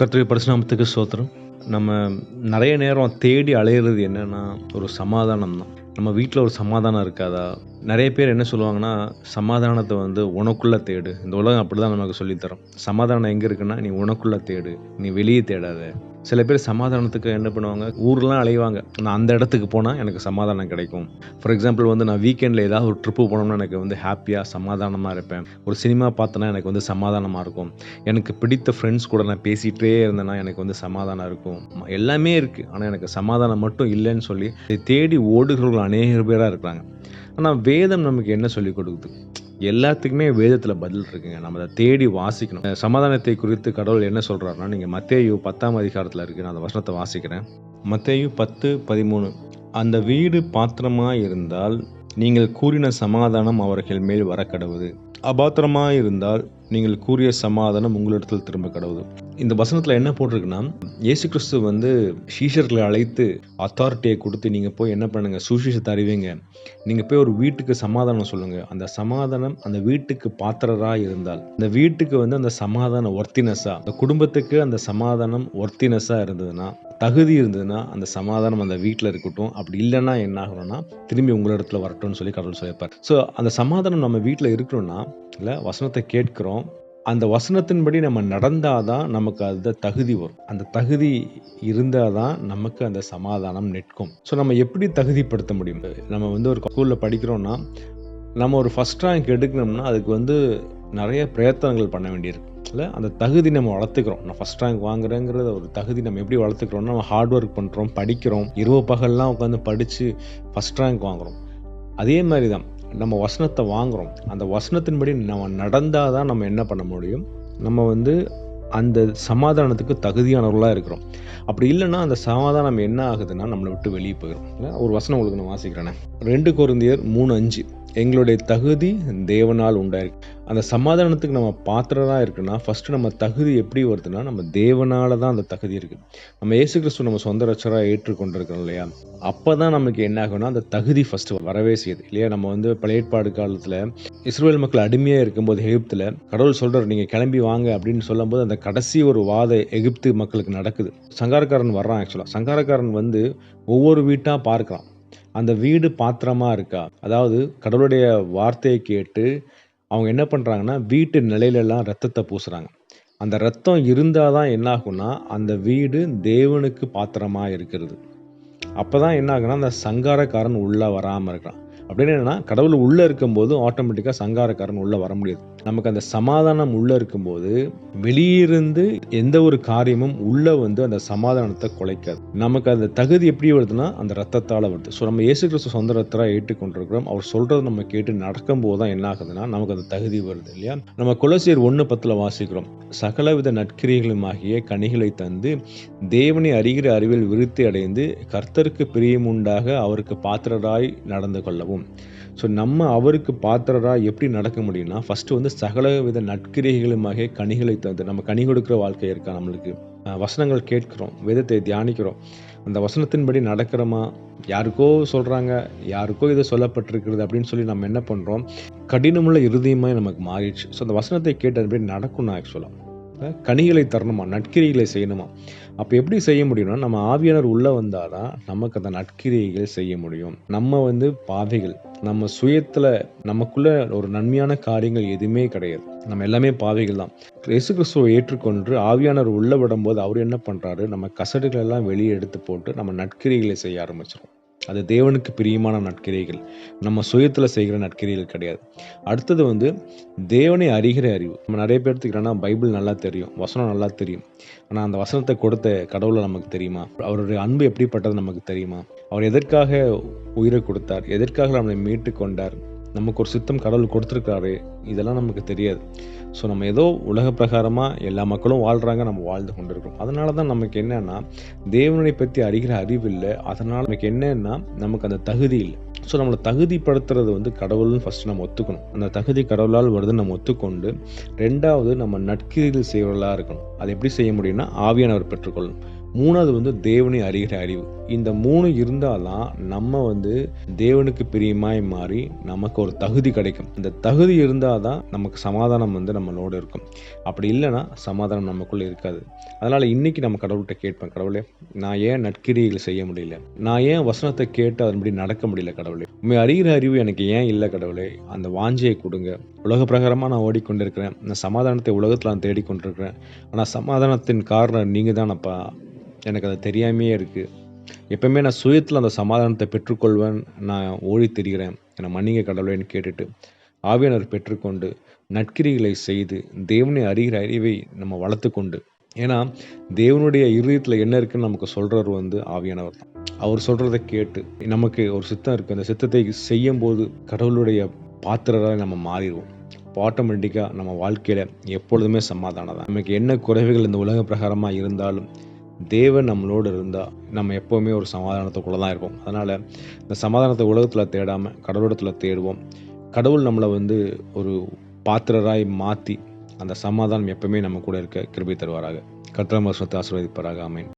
கர்த்தருடைய பரிசுநாமத்துக்கு சோத்திரம் நம்ம நிறைய நேரம் தேடி அலையிறது என்னென்னா ஒரு சமாதானம் தான் நம்ம வீட்டில் ஒரு சமாதானம் இருக்காதா? நிறைய பேர் என்ன சொல்லுவாங்கன்னா சமாதானத்தை வந்து உனக்குள்ளே தேடு. இந்த உலகம் அப்படி தான் நமக்கு சொல்லித்தரோம். சமாதானம் எங்கே இருக்குன்னா நீ உனக்குள்ளே தேடு. நீ வெளியே தேடாத. சில பேர் சமாதானத்துக்கு என்ன பண்ணுவாங்க? ஊர்லாம் அலைவாங்க. நான் அந்த இடத்துக்கு போனால் எனக்கு சமாதானம் கிடைக்கும். ஃபார் எக்ஸாம்பிள் வந்து நான் வீக்கெண்டில் ஏதாவது ஒரு ட்ரிப்பு போனோம்னா எனக்கு வந்து ஹாப்பியாக சமாதானமாக இருப்பேன். ஒரு சினிமா பார்த்தேன்னா எனக்கு வந்து சமாதானமாக இருக்கும். எனக்கு பிடித்த ஃப்ரெண்ட்ஸ் கூட நான் பேசிகிட்டே இருந்தேன்னா எனக்கு வந்து சமாதானம் இருக்கும். எல்லாமே இருக்குது ஆனால் எனக்கு சமாதானம் மட்டும் இல்லைன்னு சொல்லி இதை தேடி ஓடுகிறவர்கள் அநேக பேராக இருக்கிறாங்க ஆனால் வேதம் நமக்கு என்ன சொல்லிக் கொடுக்குது? எல்லாத்துக்குமே வேதத்தில் பதில் இருக்குங்க. நம்ம அதை தேடி வாசிக்கணும். சமாதானத்தை குறித்து கடவுள் என்ன சொல்கிறாருன்னா நீங்கள் மத்தேயு பத்தாம் அதிகாரத்தில் இருக்கு. நான் அந்த வசனத்தை வாசிக்கிறேன். மத்தேயு பத்து பதிமூணு. அந்த வீடு பாத்திரமாக இருந்தால் நீங்கள் கூறின சமாதானம் அவர்கள் மேல் வரக்கடவுது. அபாத்திரமாக இருந்தால் நீங்கள் கூறிய சமாதானம் உங்களிடத்தில் திரும்ப கடவுது. இந்த வசனத்தில் என்ன போட்டிருக்குன்னா இயேசு கிறிஸ்து வந்து சீஷர்களை அழைத்து அத்தாரிட்டியை கொடுத்து நீங்கள் போய் என்ன பண்ணுங்கள் சுசீஷத்தை அறிவிங்க. நீங்கள் போய் ஒரு வீட்டுக்கு சமாதானம் சொல்லுங்கள் அந்த சமாதானம் அந்த வீட்டுக்கு பாத்திரராக இருந்தால் அந்த வீட்டுக்கு வந்து அந்த சமாதானம் ஒர்த்தினஸாக அந்த குடும்பத்துக்கு அந்த சமாதானம் ஒர்த்தினஸாக இருந்ததுன்னா தகுதி இருந்ததுன்னா அந்த சமாதானம் அந்த வீட்டில் இருக்கட்டும். அப்படி இல்லைன்னா என்ன ஆகணும்னா திரும்பி உங்களிடத்துல வரட்டும்னு சொல்லி கடவுள் சொல்லியிருப்பார். ஸோ அந்த சமாதானம் நம்ம வீட்டில் இருக்கணும்னா இல்லை வசனத்தை கேட்குறோம். அந்த வசனத்தின்படி நம்ம நடந்தால் தான் நமக்கு அந்த தகுதி வரும். அந்த தகுதி இருந்தால் தான் நமக்கு அந்த சமாதானம் நிற்கும். ஸோ நம்ம எப்படி தகுதிப்படுத்த முடியும்? நம்ம வந்து ஒரு ஸ்கூலில் படிக்கிறோம்னா நம்ம ஒரு ஃபஸ்ட் ரேங்க் எடுக்கணும்னா அதுக்கு வந்து நிறைய பிரயத்தனங்கள் பண்ண வேண்டியிருக்கு. இல்லை அந்த தகுதி நம்ம வளர்த்துக்கிறோம். நான் ஃபஸ்ட் ரேங்க் வாங்குறேங்கிறத ஒரு தகுதி நம்ம எப்படி வளர்த்துக்கிறோம்னா நம்ம ஹார்ட் ஒர்க் பண்ணுறோம் படிக்கிறோம் இரவு பகல்லாம் உட்காந்து படித்து ஃபஸ்ட் ரேங்க் வாங்குறோம். அதே மாதிரி தான் நம்ம வசனத்தை வாங்குறோம். அந்த வசனத்தின்படி நம்ம நடந்தால் தான் நம்ம என்ன பண்ண முடியும்? நம்ம வந்து அந்த சமாதானத்துக்கு தகுதியானவர்களாக இருக்கிறோம். அப்படி இல்லைன்னா அந்த சமாதானம் என்ன ஆகுதுன்னா நம்மளை விட்டு வெளியே போயிடும் ஒரு வசனம் உங்களுக்கு நான் வாசிக்கிறேனே. ரெண்டு குருந்தியர் மூணு அஞ்சு. எங்களுடைய தகுதி தேவனால் உண்டாயிருக்கு அந்த சமாதானத்துக்கு நம்ம பாத்திரதாக இருக்குன்னா ஃபஸ்ட்டு நம்ம தகுதி எப்படி வருதுன்னா நம்ம தேவனால தான் அந்த தகுதி இருக்குது நம்ம ஏசு கிறிஸ்து நம்ம சொந்த ரச்சராக ஏற்றுக்கொண்டிருக்கோம் இல்லையா? அப்போ தான் நமக்கு என்ன ஆகும்னா அந்த தகுதி ஃபஸ்ட்டு வரவே செய்யுது. இல்லையா? நம்ம வந்து பழையற்பாடு காலத்தில் இஸ்ரேல் மக்கள் அடிமையாக இருக்கும்போது எகிப்தில் கடவுள் சொல்கிறார் நீங்கள் கிளம்பி வாங்க அப்படின்னு சொல்லும்போது அந்த கடைசி ஒரு வாத எகிப்து மக்களுக்கு நடக்குது. சங்காரக்காரன் வர்றான் ஆக்சுவலாக சங்காரக்காரன் வந்து ஒவ்வொரு வீட்டாக பார்க்குறான் அந்த வீடு பாத்திரமா இருக்கா? அதாவது கடவுளுடைய வார்த்தையை கேட்டு அவங்க என்ன பண்ணுறாங்கன்னா வீட்டு நிலையிலலாம் ரத்தத்தை பூசுகிறாங்க அந்த ரத்தம் இருந்தால் தான் என்னாகும்னா அந்த வீடு தேவனுக்கு பாத்திரமாக இருக்கிறது. அப்போ தான் என்ன ஆகுனா அந்த சங்காரக்காரன் உள்ளே வராமல் இருக்கிறான் அப்படின்னு என்னென்னா கடவுள் உள்ளே இருக்கும்போது ஆட்டோமேட்டிக்காக சங்காரக்காரன் உள்ளே வர முடியாது. நமக்கு அந்த சமாதானம் உள்ளே இருக்கும்போது வெளியிருந்து எந்த ஒரு காரியமும் உள்ளே வந்து அந்த சமாதானத்தை குலைக்காது. நமக்கு அந்த தகுதி எப்படி வருதுன்னா அந்த ரத்தத்தால் வருது. ஸோ நம்ம இயேசு கிறிஸ்து சொந்த ரத்தராக ஏற்றுக்கொண்டிருக்கிறோம். அவர் சொல்கிறத நம்ம கேட்டு நடக்கும்போது தான் என்ன ஆகுதுன்னா நமக்கு அந்த தகுதி வருது இல்லையா? நம்ம குலசியர் ஒன்று பத்தில் வாசிக்கிறோம். சகலவித நட்கிரிகளுமாகிய கனிகளை தந்து தேவனை அறிகிற அறிவில் விருத்தி அடைந்து கர்த்தருக்கு பிரியமுண்டாக அவருக்கு பாத்திரராய் நடந்து கொள்ளவும். ஸோ நம்ம அவருக்கு பாத்திரராக எப்படி நடக்க முடியும்னா ஃபஸ்ட்டு வந்து சகல வித நட்கிரிகளுமாக கனிகளை தந்து நம்ம கனி கொடுக்குற வாழ்க்கை இருக்கா நம்மளுக்கு? வசனங்கள் கேட்கிறோம் விதத்தை தியானிக்கிறோம். அந்த வசனத்தின்படி நடக்கிறோமா? யாருக்கோ சொல்கிறாங்க யாருக்கோ இதை சொல்லப்பட்டிருக்கிறது அப்படின்னு சொல்லி நம்ம என்ன பண்ணுறோம் கடினமுள்ள இருதயமாக நமக்கு மாறிடுச்சு. ஸோ அந்த வசனத்தை கேட்டதுபடி நடக்கணும் ஆக்சுவலாக கனிகளை தரணுமா? நட்கிரிகளை செய்யணுமா? அப்போ எப்படி செய்ய முடியும்னா நம்ம ஆவியானர் உள்ளே வந்தால் தான் நமக்கு அந்த நற்கிரியைகள் செய்ய முடியும். நம்ம வந்து பாதைகள் நம்ம சுயத்தில் நமக்குள்ள ஒரு நன்மையான காரியங்கள் எதுவுமே கிடையாது. நம்ம எல்லாமே பாவைகள் தான். இயேசு கிறிஸ்துவை ஏற்றுக்கொண்டு ஆவியானவர் உள்ளே விடும்போது அவர் என்ன பண்ணுறாரு நம்ம கசடுகளெல்லாம் வெளியே எடுத்து போட்டு நம்ம நட்கிரிகளை செய்ய ஆரம்பிச்சிடும் அது தேவனுக்கு பிரியமான நற்கிரைகள். நம்ம சுயத்தில் செய்கிற நற்கிரைகள் கிடையாது. அடுத்தது வந்து தேவனை அறிகிற அறிவு. நம்ம நிறைய பேர்த்துக்கு என்னன்னா பைபிள் நல்லா தெரியும் வசனம் நல்லா தெரியும். ஆனால் அந்த வசனத்தை கொடுத்த கடவுளை நமக்கு தெரியுமா? அவருடைய அன்பு எப்படிப்பட்டது நமக்கு தெரியுமா? அவர் எதற்காக உயிரை கொடுத்தார்? எதற்காக நம்மளை மீட்டு கொண்டார்? நமக்கு ஒரு சித்தம் கடவுள் கொடுத்துருக்காரு இதெல்லாம் நமக்கு தெரியாது. ஸோ நம்ம ஏதோ உலக பிரகாரமாக எல்லா மக்களும் வாழ்கிறாங்க நம்ம வாழ்ந்து கொண்டிருக்கிறோம். அதனால தான் நமக்கு என்னென்னா தேவனை பற்றி அறிகிற அறிவு இல்லை. அதனால் நமக்கு என்னென்னா நமக்கு அந்த தகுதி இல்லை. ஸோ நம்மளை தகுதிப்படுத்துறது வந்து கடவுள்னு ஃபஸ்ட்டு நம்ம ஒத்துக்கணும். அந்த தகுதி கடவுளால் வருதுன்னு நம்ம ஒத்துக்கொண்டு ரெண்டாவது நம்ம நற்கிரிகள் செய்வர்களாக இருக்கணும். அது எப்படி செய்ய முடியும்னா ஆவியானவர் பெற்றுக்கொள்ளணும். மூணாவது வந்து தேவனை அறிகிற அறிவு. இந்த மூணு இருந்தால்தான் நம்ம வந்து தேவனுக்கு பிரியமாய் மாறி நமக்கு ஒரு தகுதி கிடைக்கும். இந்த தகுதி இருந்தால் தான் நமக்கு சமாதானம் வந்து நம்மளோட இருக்கும். அப்படி இல்லைன்னா சமாதானம் நமக்குள்ளே இருக்காது. அதனால் இன்னைக்கு நம்ம கடவுள்கிட்ட கேட்பேன் கடவுளே நான் ஏன் நற்கிரிகளை செய்ய முடியல? நான் ஏன் வசனத்தை கேட்டு அதன்படி நடக்க முடியல கடவுளே? உண்மை அறிகிற அறிவு எனக்கு ஏன் இல்லை கடவுளே? அந்த வாஞ்சையை கொடுங்க. உலக பிரகாரமாக நான் ஓடிக்கொண்டிருக்கிறேன். இந்த சமாதானத்தை உலகத்தில் நான் தேடிக்கொண்டிருக்கிறேன். ஆனால் சமாதானத்தின் காரணம் நீங்கள் தானப்பா எனக்கு அது தெரியாமையே இருக்குது எப்பவுமே நான் சுயத்தில் அந்த சமாதானத்தை பெற்றுக்கொள்வேன். நான் ஓடி திரிகிறேன். என்னை மன்னிங்க கடவுளேன்னு கேட்டுட்டு ஆவியானவர் பெற்றுக்கொண்டு நற்கிரிகளை செய்து தேவனை அறிகிற அறிவை நம்ம வளர்த்து கொண்டு ஏன்னா தேவனுடைய இருதயத்தில் என்ன இருக்குன்னு நமக்கு சொல்கிறவர் வந்து ஆவியானவர் தான். அவர் சொல்கிறத கேட்டு நமக்கு ஒரு சித்தம் இருக்குது அந்த சித்தத்தை செய்யும்போது கடவுளுடைய பாத்திரராக நம்ம மாறிடுவோம். ஆட்டோமேட்டிக்காக நம்ம வாழ்க்கையில் எப்பொழுதுமே சமாதானம் தான். நமக்கு என்ன குறைவுகள் இந்த உலக பிரகாரமாக இருந்தாலும் தேவன் நம்மளோடு இருந்தால் நம்ம எப்போவுமே ஒரு சமாதானத்துக்குள்ளே தான் இருப்போம். அதனால் இந்த சமாதானத்தை உலகத்தில் தேடாமல் கடவுளத்தில் தேடுவோம். கடவுள் நம்மளை வந்து ஒரு பாத்திரராய் மாற்றி அந்த சமாதானம் எப்பவுமே நம்ம கூட இருக்க கிருபி தருவாராக. கத்திர மசனத்தை ஆசீர்வதிப்பாராக. ஆமேன்.